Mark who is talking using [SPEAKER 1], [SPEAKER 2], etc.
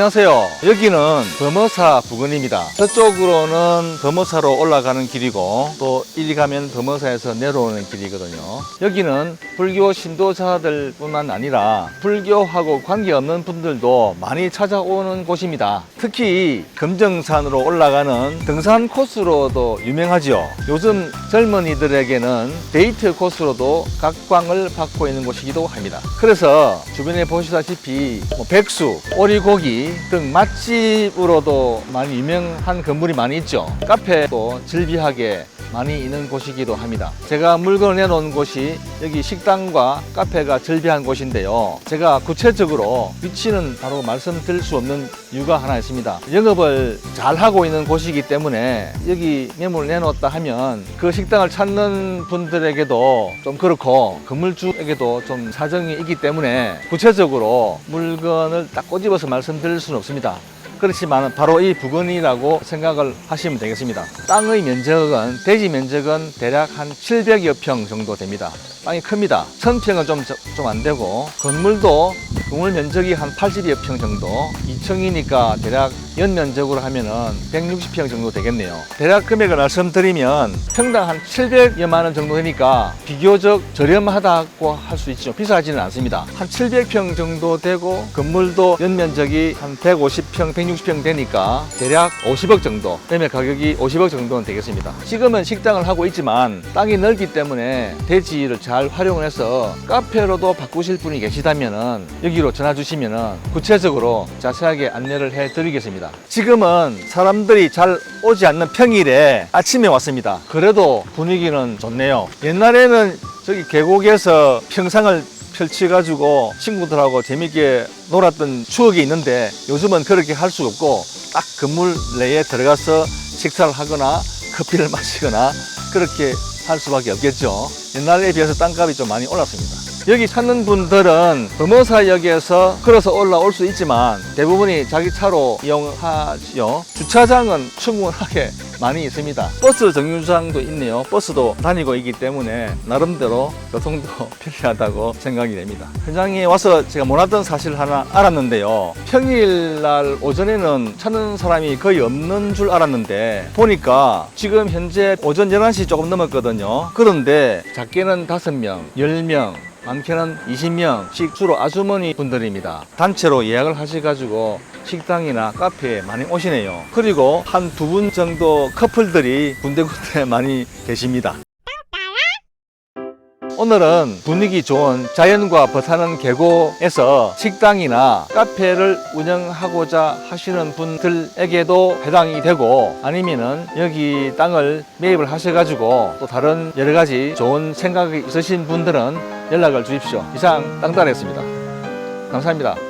[SPEAKER 1] 안녕하세요. 여기는 범어사 부근입니다. 저쪽으로는 범어사로 올라가는 길이고 또 이리 가면 범어사에서 내려오는 길이거든요. 여기는 불교 신도자들 뿐만 아니라 불교하고 관계없는 분들도 많이 찾아오는 곳입니다. 특히 금정산으로 올라가는 등산 코스로도 유명하지요. 요즘 젊은이들에게는 데이트 코스로도 각광을 받고 있는 곳이기도 합니다. 그래서 주변에 보시다시피 뭐 백수, 오리고기 등 맛집으로도 많이 유명한 건물이 많이 있죠. 카페도 즐비하게 많이 있는 곳이기도 합니다. 제가 물건을 내놓은 곳이 여기 식당과 카페가 즐비한 곳인데요. 제가 구체적으로 위치는 바로 말씀드릴 수 없는 이유가 하나 있습니다. 영업을 잘 하고 있는 곳이기 때문에 여기 매물을 내놓았다 하면 그 식당을 찾는 분들에게도 좀 그렇고 건물주에게도 좀 사정이 있기 때문에 구체적으로 물건을 딱 꼬집어서 말씀드릴 수는 없습니다. 그렇지만 바로 이 부근이라고 생각을 하시면 되겠습니다. 땅의 면적은 대지 면적은 대략 한 700여 평 정도 됩니다. 땅이 큽니다. 1000평은 좀 좀 안 되고 건물도 건물 면적이 한 80여 평 정도 2층이니까 대략 연면적으로 하면은 160평 정도 되겠네요. 대략 금액을 말씀드리면 평당 한 700여만 원 정도 되니까 비교적 저렴하다고 할 수 있죠. 비싸지는 않습니다. 한 700평 정도 되고 건물도 연면적이 한 150평, 160평 되니까 대략 50억 정도. 매매 가격이 50억 정도는 되겠습니다. 지금은 식당을 하고 있지만 땅이 넓기 때문에 대지를 잘 활용을 해서 카페로도 바꾸실 분이 계시다면은 여기로 전화 주시면은 구체적으로 자세하게 안내를 해 드리겠습니다. 지금은 사람들이 잘 오지 않는 평일에 아침에 왔습니다. 그래도 분위기는 좋네요. 옛날에는 저기 계곡에서 평상을 펼쳐가지고 친구들하고 재밌게 놀았던 추억이 있는데 요즘은 그렇게 할 수 없고 딱 건물 내에 들어가서 식사를 하거나 커피를 마시거나 그렇게 할 수밖에 없겠죠. 옛날에 비해서 땅값이 좀 많이 올랐습니다. 여기 찾는 분들은 범어사역에서 걸어서 올라올 수 있지만 대부분이 자기 차로 이용하죠. 주차장은 충분하게 많이 있습니다. 버스 정류장도 있네요. 버스도 다니고 있기 때문에 나름대로 교통도 편리하다고 생각이 됩니다. 현장에 와서 제가 몰랐던 사실 하나 알았는데요. 평일날 오전에는 찾는 사람이 거의 없는 줄 알았는데 보니까 지금 현재 오전 11시 조금 넘었거든요. 그런데 작게는 5명, 10명, 많게는 20명씩 주로 아주머니 분들입니다. 단체로 예약을 하셔가지고 식당이나 카페에 많이 오시네요. 그리고 한 두 분 정도 커플들이 군데군데 많이 계십니다. 오늘은 분위기 좋은 자연과 벗하는 계곡에서 식당이나 카페를 운영하고자 하시는 분들에게도 해당이 되고 아니면은 여기 땅을 매입을 하셔가지고 또 다른 여러 가지 좋은 생각이 있으신 분들은 연락을 주십시오. 이상 땅따라였습니다. 감사합니다.